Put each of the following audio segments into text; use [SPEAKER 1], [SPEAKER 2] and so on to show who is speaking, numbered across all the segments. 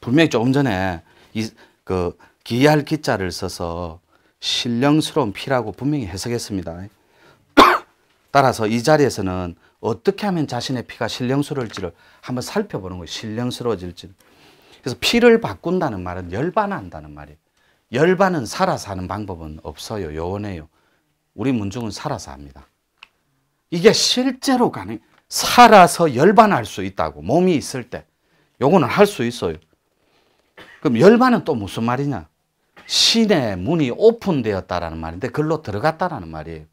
[SPEAKER 1] 분명히 조금 전에 이 그 기할 기자를 써서 신령스러운 피라고 분명히 해석했습니다. 따라서 이 자리에서는 어떻게 하면 자신의 피가 신령스러울지를 한번 살펴보는 거예요. 신령스러워질지. 그래서 피를 바꾼다는 말은 열반한다는 말이에요. 열반은 살아서 하는 방법은 없어요. 요원해요. 우리 문중은 살아서 합니다. 이게 실제로 가능, 살아서 열반할 수 있다고. 몸이 있을 때. 요거는 할 수 있어요. 그럼 열반은 또 무슨 말이냐? 신의 문이 오픈되었다라는 말인데 글로 들어갔다라는 말이에요.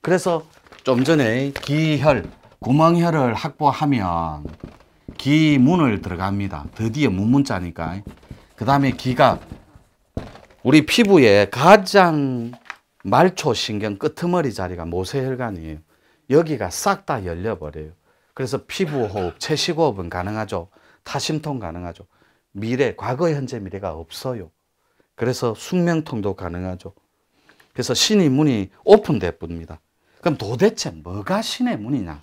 [SPEAKER 1] 그래서 좀 전에 기혈, 구멍혈을 확보하면 기문을 들어갑니다. 드디어 문문자니까. 그 다음에 기가 우리 피부의 가장 말초 신경 끄트머리 자리가 모세혈관이에요. 여기가 싹 다 열려버려요. 그래서 피부 호흡, 채식 호흡은 가능하죠. 타심통 가능하죠. 미래, 과거, 현재, 미래가 없어요. 그래서 숙명통도 가능하죠. 그래서 신의 문이 오픈돼 봅니다. 그럼 도대체 뭐가 신의 문이냐?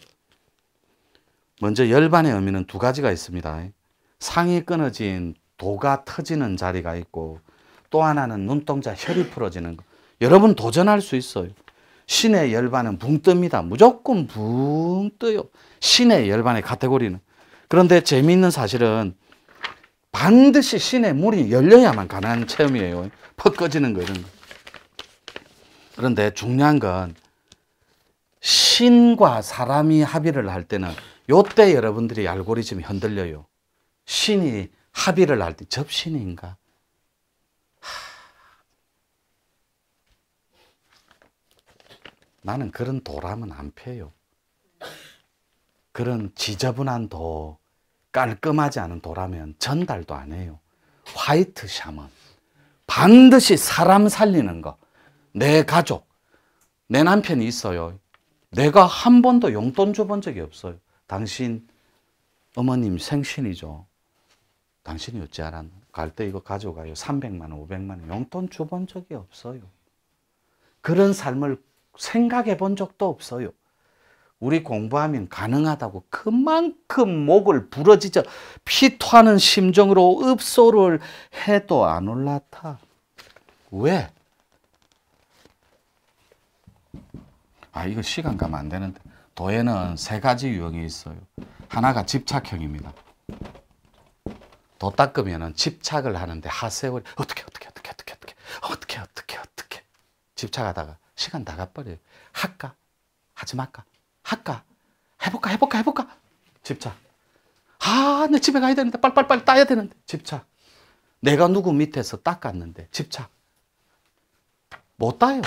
[SPEAKER 1] 먼저 열반의 의미는 두 가지가 있습니다. 상이 끊어진 도가 터지는 자리가 있고 또 하나는 눈동자 혈이 풀어지는 거. 여러분 도전할 수 있어요. 신의 열반은 붕 뜹니다. 무조건 붕 떠요. 신의 열반의 카테고리는. 그런데 재미있는 사실은 반드시 신의 문이 열려야만 가능한 체험이에요. 퍽 꺼지는 거 이런 거. 그런데 중요한 건 신과 사람이 합의를 할 때는 요때 여러분들이 알고리즘이 흔들려요. 신이 합의를 할 때 접신인가? 나는 그런 도람은 안 펴요. 그런 지저분한 도, 깔끔하지 않은 도라면 전달도 안 해요. 화이트 샤먼. 반드시 사람 살리는 거. 내 가족, 내 남편이 있어요. 내가 한 번도 용돈 줘본 적이 없어요. 당신 어머님 생신이죠. 당신이 어찌 알았나? 갈 때 이거 가져가요. 300만 원, 500만 원. 용돈 줘본 적이 없어요. 그런 삶을 생각해 본 적도 없어요. 우리 공부하면 가능하다고 그만큼 목을 부러지져 피토하는 심정으로 읍소를 해도 안 올라타. 왜? 아, 이거 시간 가면 안 되는데. 도에는 세 가지 유형이 있어요. 하나가 집착형입니다. 도 닦으면 집착을 하는데 하세월이 어떻게 어떻게 어떻게 어떻게 어떻게 어떻게 어떻게 어떻게 집착하다가 시간 다 가버려요. 할까? 하지 말까? 할까? 해볼까? 해볼까? 해볼까? 집착. 아, 내 집에 가야 되는데 빨빨빨 따야 되는데 집착. 내가 누구 밑에서 닦았는데 집착. 못 따요.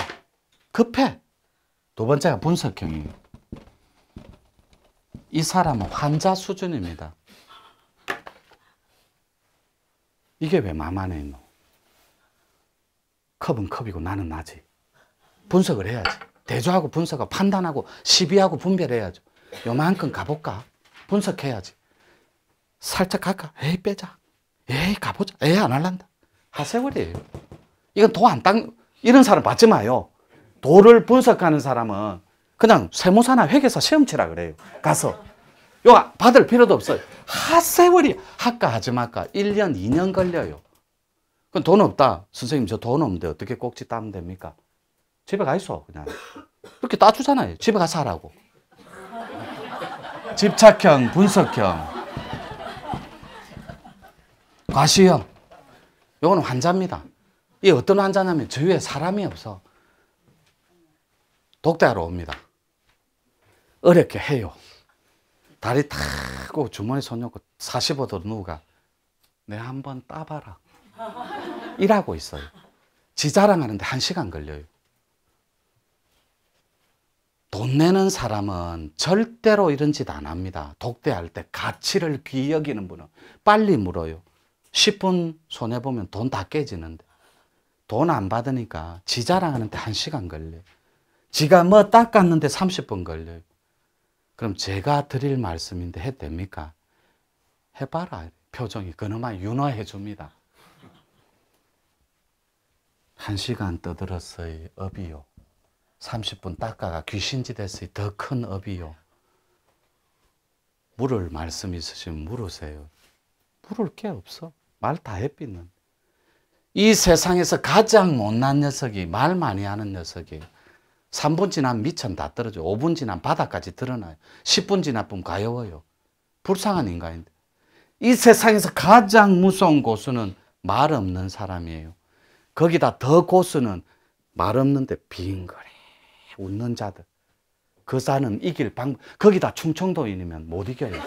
[SPEAKER 1] 급해. 두 번째가 분석형이에요. 이 사람은 환자 수준입니다. 이게 왜 만만해 있노? 컵은 컵이고 나는 나지. 분석을 해야지. 대조하고 분석하고 판단하고 시비하고 분별해야죠. 요만큼 가볼까? 분석해야지. 살짝 갈까? 에이 빼자. 에이 가보자. 에이 안 할란다. 하세월이에요. 이건 도안 땅, 이런 사람 받지 마요. 도를 분석하는 사람은 그냥 세무사나 회계사 시험 치라 그래요. 가서. 요 받을 필요도 없어요. 하세월이 할까 하지 말까 1년, 2년 걸려요. 그럼 돈 없다. 선생님 저 돈 없는데 어떻게 꼭지 따면 됩니까? 집에 가 있어 그냥. 그렇게 따주잖아요. 집에 가서 하라고. 집착형, 분석형, 과시형. 요거는 환자입니다. 이 어떤 환자냐면 주위에 사람이 없어. 독대하러 옵니다. 어렵게 해요. 다리 타고 주머니 손 넣고 45도 누가 내 한번 따봐라. 일하고 있어요. 지 자랑하는데 한 시간 걸려요. 돈 내는 사람은 절대로 이런 짓 안 합니다. 독대할 때 가치를 귀히 여기는 분은 빨리 물어요. 10분 손해보면 돈 다 깨지는데. 돈 안 받으니까 지 자랑하는데 한 시간 걸려요. 지가 뭐 닦았는데 30분 걸려요. 그럼 제가 드릴 말씀인데 해도 됩니까? 해봐라. 표정이 그나마 윤화해 줍니다. 한 시간 떠들었어요. 업이요. 30분 닦아가 귀신지 됐어요. 더큰 업이요. 물을 말씀 있으시면 물으세요. 물을 게 없어. 말 다 해삐는. 이 세상에서 가장 못난 녀석이 말 많이 하는 녀석이 3분 지나면 미천 다 떨어져. 5분 지나면 바닥까지 드러나요. 10분 지나면 가여워요. 불쌍한 인간인데. 이 세상에서 가장 무서운 고수는 말 없는 사람이에요. 거기다 더 고수는 말 없는데 빙그레 웃는 자들. 그 사는 이길 방, 거기다 충청도인이면 못 이겨요.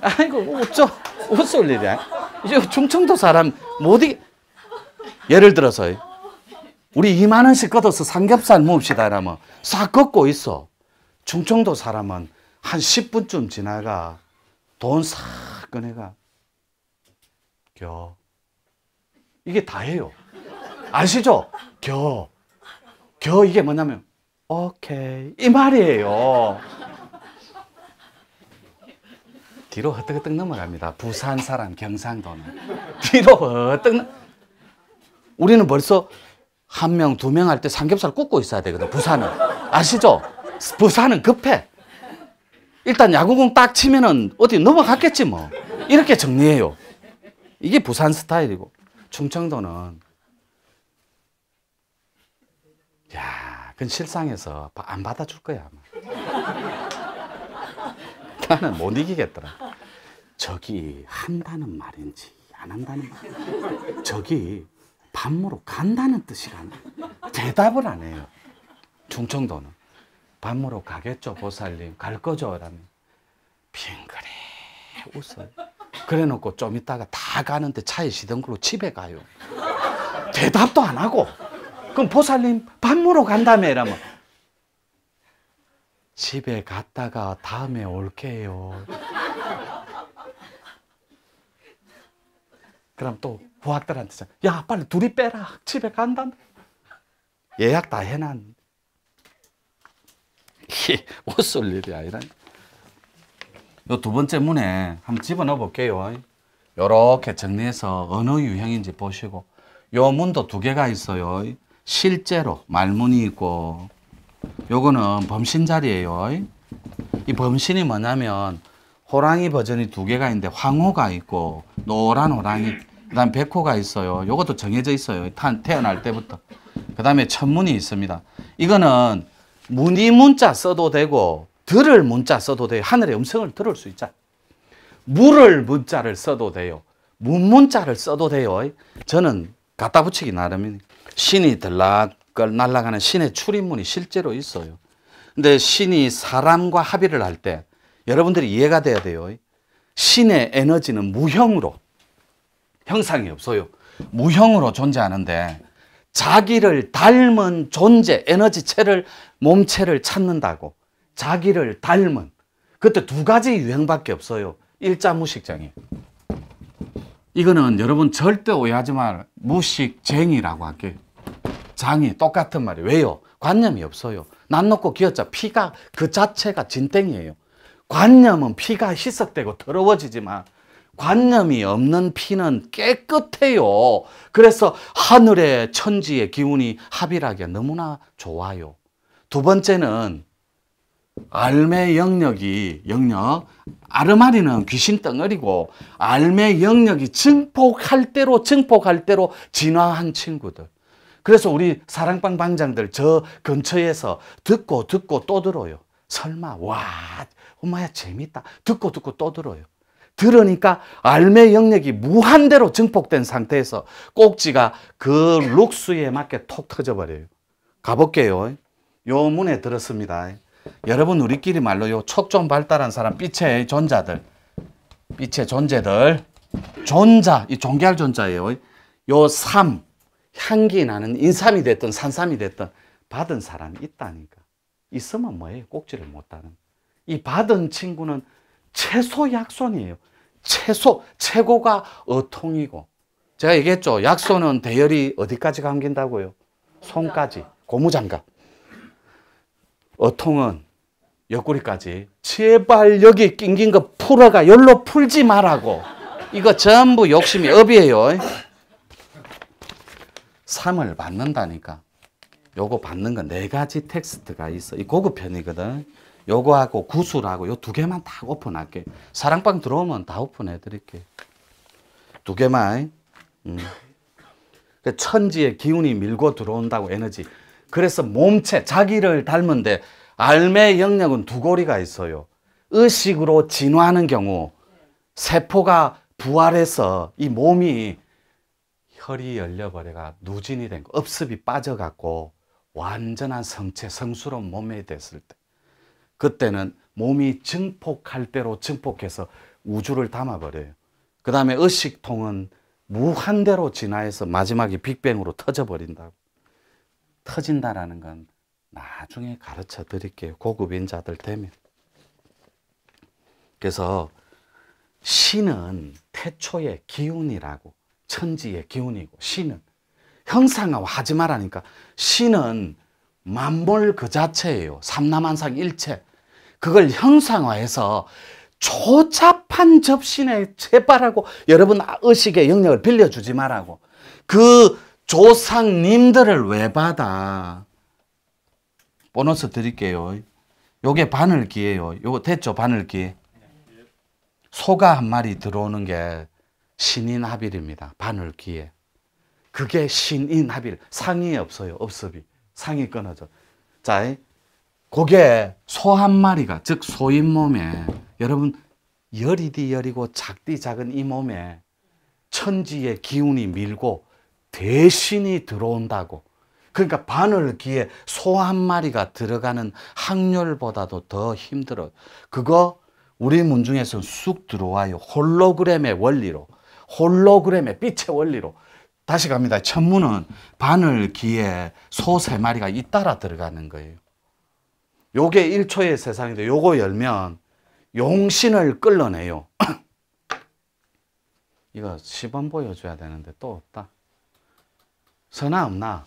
[SPEAKER 1] 아이고, 웃죠. 웃을 일이야. 이제 충청도 사람 못 이, 예를 들어서, 우리 2만원씩 걷어서 삼겹살 먹읍시다. 이러면 싹 걷고 있어. 충청도 사람은 한 10분쯤 지나가 돈 싹 꺼내가. 겨. 이게 다예요. 아시죠? 겨. 겨 이게 뭐냐면 오케이 이 말이에요. 뒤로 허떡허떡 넘어갑니다. 부산 사람 경상도는 뒤로 허떡 넘... 우리는 벌써 한 명, 두 명 할 때 삼겹살 굽고 있어야 되거든. 부산은 아시죠? 부산은 급해. 일단 야구공 딱 치면은 어디 넘어갔겠지 뭐. 이렇게 정리해요. 이게 부산 스타일이고 충청도는 야, 그건 실상에서 안 받아줄 거야. 나는 못 이기겠더라. 저기 한다는 말인지 안 한다는 말. 저기 반모로 간다는 뜻이라는 대답을 안 해요. 충청도는 반모로 가겠죠 보살님 갈 거죠 라면 빙그레 웃어요. 그래놓고 좀 있다가 다 가는데 차에 시던 걸로 집에 가요. 대답도 안 하고 그럼 보살님 반모로 간다며 이러면 집에 갔다가 다음에 올게요. 그럼 또 부학들한테 야 빨리 둘이 빼라 집에 간다. 예약 다 해놨. 이게 웃을 일이 아니라. 요두 번째 문에 한번 집어넣어 볼게요. 요렇게 정리해서 어느 유형인지 보시고 요 문도 두 개가 있어요. 실제로 말문이 있고 요거는 범신 자리예요. 이 범신이 뭐냐면 호랑이 버전이 두 개가 있는데 황호가 있고 노란 호랑이 그다음 백호가 있어요. 요것도 정해져 있어요. 태어날 때부터. 그다음에 천문이 있습니다. 이거는 문이 문자 써도 되고 들을 문자 써도 돼요. 하늘의 음성을 들을 수 있자. 물을 문자를 써도 돼요. 문 문자를 써도 돼요. 저는 갖다 붙이기 나름이니 신이 들락걸 날아가는 신의 출입문이 실제로 있어요. 근데 신이 사람과 합의를 할 때 여러분들이 이해가 돼야 돼요. 신의 에너지는 무형으로 형상이 없어요. 무형으로 존재하는데 자기를 닮은 존재, 에너지체를, 몸체를 찾는다고. 자기를 닮은. 그때 두 가지 유형밖에 없어요. 일자 무식장이. 이거는 여러분 절대 오해하지 말 무식쟁이라고 할게요. 장이 똑같은 말이에요. 왜요? 관념이 없어요. 난 놓고 기어자 피가 그 자체가 진땡이에요. 관념은 피가 희석되고 더러워지지만 관념이 없는 피는 깨끗해요. 그래서 하늘의 천지의 기운이 합일하기가 너무나 좋아요. 두 번째는 알매 영역이 영역 아르마리는 귀신 덩어리고 알매 영역이 증폭할 대로 증폭할 대로 진화한 친구들. 그래서 우리 사랑방 방장들 저 근처에서 듣고 듣고 또 들어요. 설마 와 엄마야 재밌다. 듣고 듣고 또 들어요. 들으니까 알매 영역이 무한대로 증폭된 상태에서 꼭지가 그 룩스에 맞게 톡 터져버려요. 가볼게요. 요 문에 들었습니다. 여러분 우리끼리 말로 요촉좀 발달한 사람 빛의 존자들 빛의 존재들 존자 이 종결 존자예요. 요 삶, 향기 나는 인삼이 됐든 산삼이 됐든 받은 사람이 있다니까. 있으면 뭐예요? 꼭지를 못하는. 이 받은 친구는 최소 약손이에요. 최소, 최고가 어통이고. 제가 얘기했죠. 약손은 대열이 어디까지 감긴다고요? 손까지. 고무장갑. 어통은 옆구리까지. 제발 여기 낑긴 거 풀어가. 열로 풀지 말라고. 이거 전부 욕심이 업이에요. 삶을 받는다니까. 요거 받는 건 네 가지 텍스트가 있어. 이 고급 편이거든. 요거하고 구슬하고 요 두 개만 다 오픈할게. 사랑방 들어오면 다 오픈해 드릴게. 두 개만. 음. 그 천지의 기운이 밀고 들어온다고 에너지. 그래서 몸체 자기를 닮은데 알매의 영역은 두 고리가 있어요. 의식으로 진화하는 경우 세포가 부활해서 이 몸이 혈이 열려버려가 누진이 된 거, 업습이 빠져갖고 완전한 성체, 성스러운 몸이 됐을 때 그때는 몸이 증폭할 대로 증폭해서 우주를 담아버려요. 그 다음에 의식통은 무한대로 진화해서 마지막에 빅뱅으로 터져버린다고. 터진다라는 건 나중에 가르쳐 드릴게요. 고급 인 자들 되면. 그래서 신은 태초의 기운이라고. 천지의 기운이고, 신은. 형상화 하지 말라니까. 신은 만물 그 자체예요. 삼남한상 일체. 그걸 형상화해서 초잡한 접신에 제발하고 여러분 의식의 영역을 빌려주지 말라고. 그 조상님들을 왜 받아? 보너스 드릴게요. 요게 바늘기예요. 요거 됐죠? 바늘기. 소가 한 마리 들어오는 게 신인 합일입니다. 바늘기에. 그게 신인 합일. 상이 없어요. 없습이. 상이 끊어져. 자, 그게 소 한 마리가 즉 소인 몸에 여러분 열이디 열이고 작디 작은 이 몸에 천지의 기운이 밀고 대신이 들어온다고. 그러니까 바늘기에 소 한 마리가 들어가는 확률보다도 더 힘들어. 그거 우리 문중에서는 쑥 들어와요. 홀로그램의 원리로. 홀로그램의 빛의 원리로. 다시 갑니다. 천문은 바늘기에 소 세 마리가 잇따라 들어가는 거예요. 요게 1초의 세상인데 요거 열면 용신을 끌어내요. 이거 시범 보여줘야 되는데 또 없다. 선아 없나?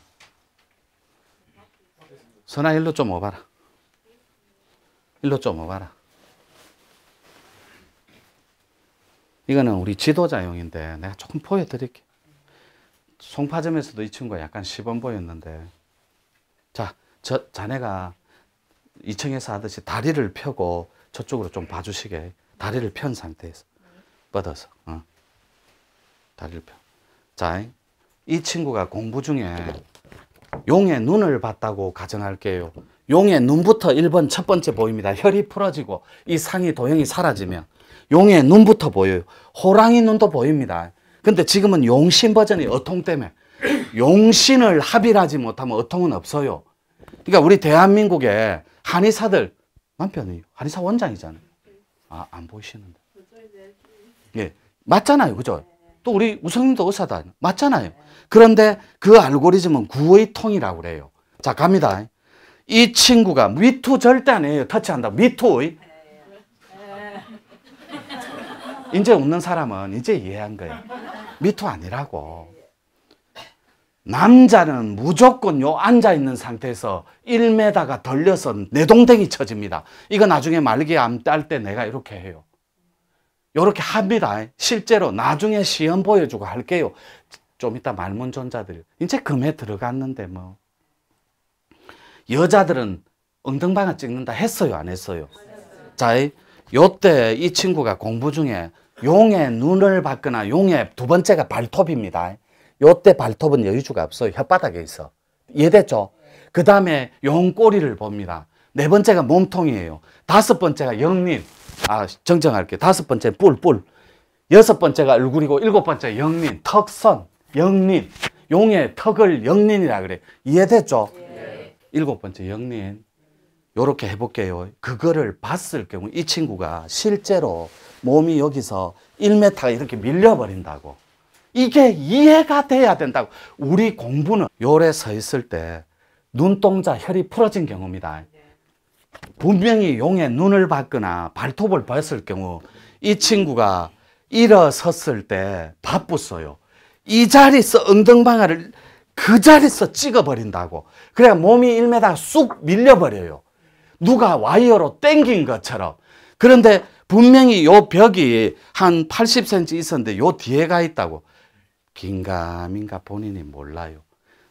[SPEAKER 1] 선아 일로 좀 오봐라. 일로 좀 오봐라. 이거는 우리 지도자용인데 내가 조금 보여드릴게. 송파점에서도 이 친구가 약간 시범 보였는데 자, 저 자네가 2층에서 하듯이 다리를 펴고 저쪽으로 좀 봐주시게 다리를 편 상태에서 뻗어서 어. 다리를 펴. 자, 이 친구가 공부 중에 용의 눈을 봤다고 가정할게요. 용의 눈부터 1번 첫 번째 보입니다. 혈이 풀어지고 이 상이 도형이 사라지면 용의 눈부터 보여요. 호랑이 눈도 보입니다. 근데 지금은 용신 버전이 어통 때문에 용신을 합일하지 못하면 어통은 없어요. 그러니까 우리 대한민국에 한의사들 남편이 한의사 원장이잖아요. 아, 안 보이시는데. 예. 맞잖아요. 그죠? 또 우리 우성님도 의사다. 맞잖아요. 그런데 그 알고리즘은 구의 통이라고 그래요. 자, 갑니다. 이 친구가 미투 절대 안 해요. 터치한다. 미투의. 이제 웃는 사람은 이제 이해한 거예요. 미투 아니라고. 남자는 무조건 요 앉아 있는 상태에서 1m가 덜려서 내동댕이 쳐집니다. 이거 나중에 말기 암 딸 때 내가 이렇게 해요. 이렇게 합니다. 실제로 나중에 시험 보여주고 할게요. 좀 이따 말문존자들. 이제 금에 들어갔는데 뭐. 여자들은 엉덩방아 찍는다 했어요? 안 했어요? 자, 요때 이 친구가 공부 중에 용의 눈을 받거나 용의 두 번째가 발톱입니다. 요때 발톱은 여유주가 없어요. 혓바닥에 있어. 이해됐죠? 그 다음에 용 꼬리를 봅니다. 네 번째가 몸통이에요. 다섯 번째가 영린. 아, 정정할게요. 다섯 번째 뿔, 뿔. 여섯 번째가 얼굴이고 일곱 번째 영린, 턱선, 영린. 용의 턱을 영린이라 그래. 이해됐죠? 네. 일곱 번째 영린. 요렇게 해볼게요. 그거를 봤을 경우 이 친구가 실제로 몸이 여기서 1m가 이렇게 밀려버린다고. 이게 이해가 돼야 된다고. 우리 공부는 요래 서 있을 때 눈동자 혈이 풀어진 경우입니다. 분명히 용의 눈을 받거나 발톱을 봤을 경우 이 친구가 일어섰을 때 바쁘어요. 이 자리에서 엉덩방아를 그 자리에서 찍어버린다고. 그래 몸이 1m 쑥 밀려버려요. 누가 와이어로 땡긴 것처럼. 그런데 분명히 요 벽이 한 80cm 있었는데 요 뒤에가 있다고. 긴가민가 본인이 몰라요.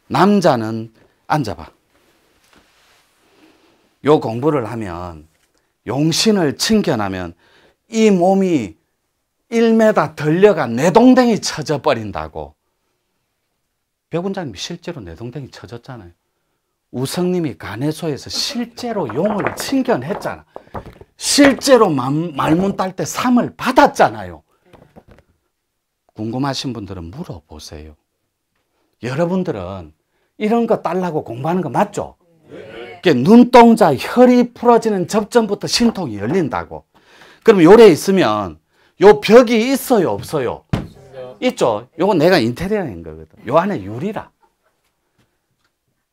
[SPEAKER 1] 남자는 앉아봐. 요 공부를 하면 용신을 칭견하면 이 몸이 1m 들려가 내 동댕이 쳐져 버린다고. 벽원장님이 실제로 내 동댕이 쳐졌잖아요. 우성님이 간해소에서 실제로 용을 친견했잖아. 실제로 말문 딸 때 상을 받았잖아요. 궁금하신 분들은 물어보세요. 여러분들은 이런 거 딸라고 공부하는 거 맞죠? 네. 눈동자, 혈이 풀어지는 접점부터 신통이 열린다고. 그럼 요래 있으면 요 벽이 있어요, 없어요? 있죠. 요거 내가 인테리어인 거거든. 요 안에 유리라.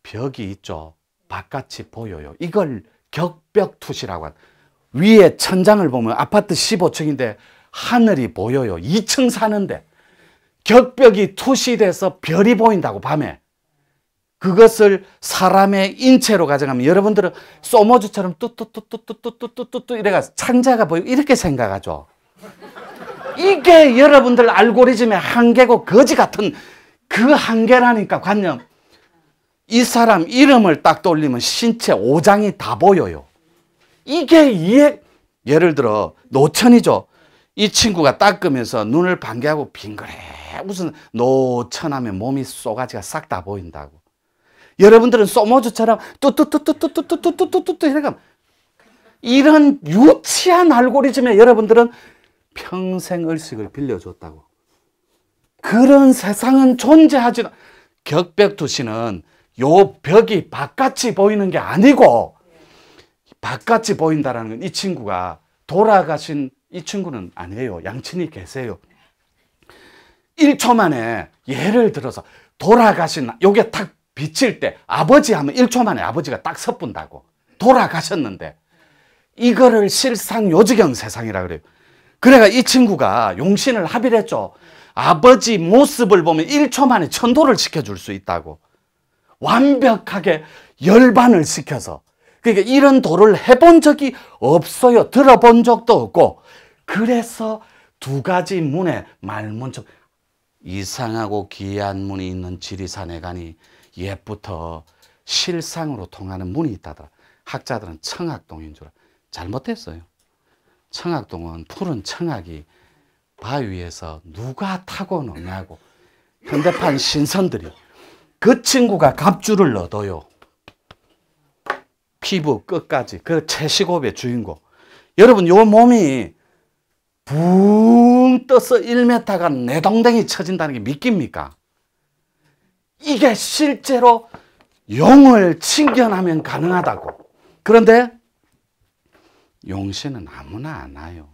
[SPEAKER 1] 벽이 있죠. 바깥이 보여요. 이걸 격벽 투시라고 한. 위에 천장을 보면 아파트 15층인데 하늘이 보여요. 2층 사는데 격벽이 투시돼서 별이 보인다고 밤에. 그것을 사람의 인체로 가져가면 여러분들은 소모주처럼 뚜뚜뚜뚜뚜뚜뚜뚜뚜 이래가 창자가 보이고 이렇게 생각하죠. 이게 여러분들 알고리즘의 한계고 거지 같은 그 한계라니까 관념. 이 사람 이름을 딱 돌리면 신체 5장이 다 보여요. 이게 이해, 예를 들어 노천이죠. 이 친구가 닦으면서 눈을 반개하고 빙그레 무슨 노천하면 몸이 쏘가지가 싹 다 보인다고. 여러분들은 소모주처럼 뚜뚜뚜뚜뚜뚜뚜뚜뚜뚜뚜 이래가 이런 유치한 알고리즘에 여러분들은 평생 의식을 빌려줬다고. 그런 세상은 존재하지 격벽 투시는 요 벽이 바깥이 보이는 게 아니고 바깥이 보인다라는 건 이 친구가 돌아가신 이 친구는 아니에요. 양친이 계세요. 1초 만에 예를 들어서 돌아가신 요게 딱 비칠 때 아버지 하면 1초 만에 아버지가 딱 섣분다고 돌아가셨는데 이거를 실상 요지경 세상이라 그래요. 그래가 이 친구가 용신을 합의를 했죠. 아버지 모습을 보면 1초 만에 천도를 시켜줄 수 있다고. 완벽하게 열반을 시켜서. 그러니까 이런 도를 해본 적이 없어요. 들어본 적도 없고. 그래서 두 가지 문에 말문적 이상하고 기이한 문이 있는 지리산에 가니 옛부터 실상으로 통하는 문이 있다더라. 학자들은 청학동인 줄 잘못됐어요. 청학동은 푸른 청학이 바위 위에서 누가 타고 노냐고 현대판 신선들이 그 친구가 갑주를 넣어요. 피부 끝까지 그 채식업의 주인공. 여러분 요 몸이 붕 떠서 1m가 내동댕이 쳐진다는 게 믿깁니까? 이게 실제로 용을 친견하면 가능하다고. 그런데 용신은 아무나 안 와요.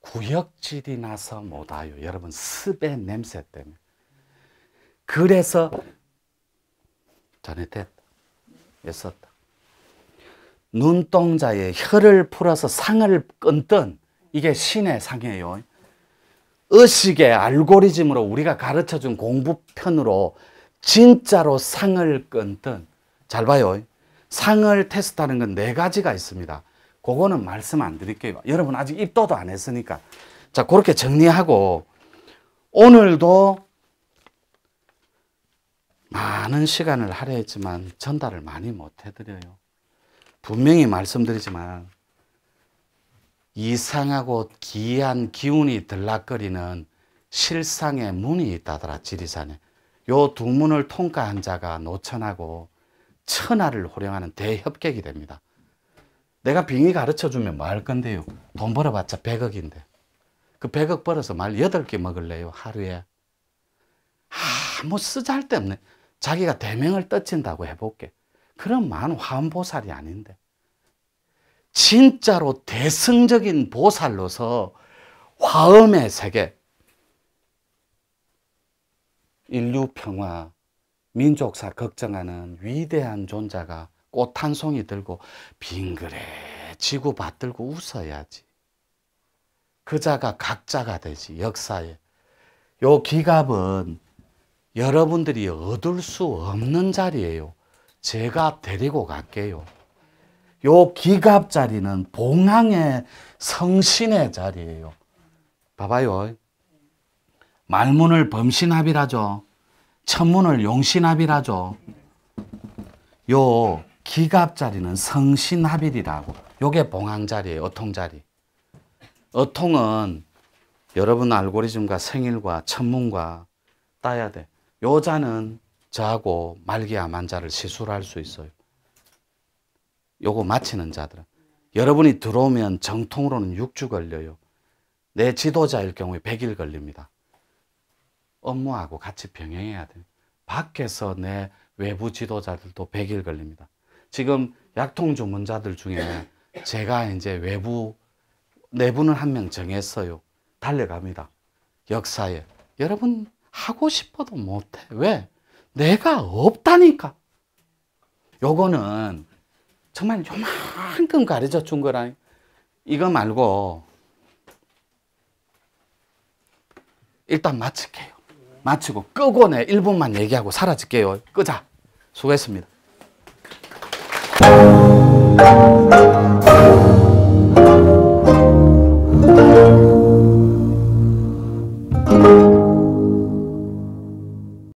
[SPEAKER 1] 구역질이 나서 못 와요. 여러분 습의 냄새 때문에. 그래서 전에 됐다. 했었다. 눈동자에 혀를 풀어서 상을 끊던 이게 신의 상이에요. 의식의 알고리즘으로 우리가 가르쳐 준 공부편으로 진짜로 상을 끊던 잘 봐요. 상을 테스트하는 건 네 가지가 있습니다. 그거는 말씀 안 드릴게요. 여러분 아직 입도도 안 했으니까. 자, 그렇게 정리하고 오늘도 많은 시간을 하려 했지만 전달을 많이 못 해드려요. 분명히 말씀드리지만 이상하고 기이한 기운이 들락거리는 실상의 문이 있다더라, 지리산에. 요 두 문을 통과한 자가 노천하고 천하를 호령하는 대협객이 됩니다. 내가 빙의 가르쳐 주면 뭐 할 건데요? 돈 벌어봤자 100억인데. 그 100억 벌어서 말 8개 먹을래요, 하루에. 아무 쓰잘데없네. 자기가 대명을 떠친다고 해볼게. 그럼 만 화엄보살이 아닌데. 진짜로 대승적인 보살로서 화엄의 세계, 인류 평화, 민족사 걱정하는 위대한 존재가 꽃 한 송이 들고 빙그레 지구 받들고 웃어야지. 그자가 각자가 되지 역사에. 요 기갑은 여러분들이 얻을 수 없는 자리예요. 제가 데리고 갈게요. 요 기갑 자리는 봉황의 성신의 자리예요. 봐봐요. 말문을 범신합이라죠. 천문을 용신합이라죠. 요 기갑 자리는 성신합일이라고. 요게 봉황 자리예요. 어통 자리. 어통은 여러분 알고리즘과 생일과 천문과 따야 돼. 요자는 저하고 말기 암환자를 시술할 수 있어요. 요거 마치는 자들은. 여러분이 들어오면 정통으로는 6주 걸려요. 내 지도자일 경우에 100일 걸립니다. 업무하고 같이 병행해야 돼요. 밖에서 내 외부 지도자들도 100일 걸립니다. 지금 약통 전문자들 중에 제가 이제 외부 내부는 한 명 정했어요. 달려갑니다. 역사에. 여러분 하고 싶어도 못해. 왜? 내가 없다니까. 요거는 정말 요만큼 가르쳐 준 거라. 이거 말고 일단 마칠게요. 마치고 끄고 내 1분만 얘기하고 사라질게요. 끄자. 수고했습니다.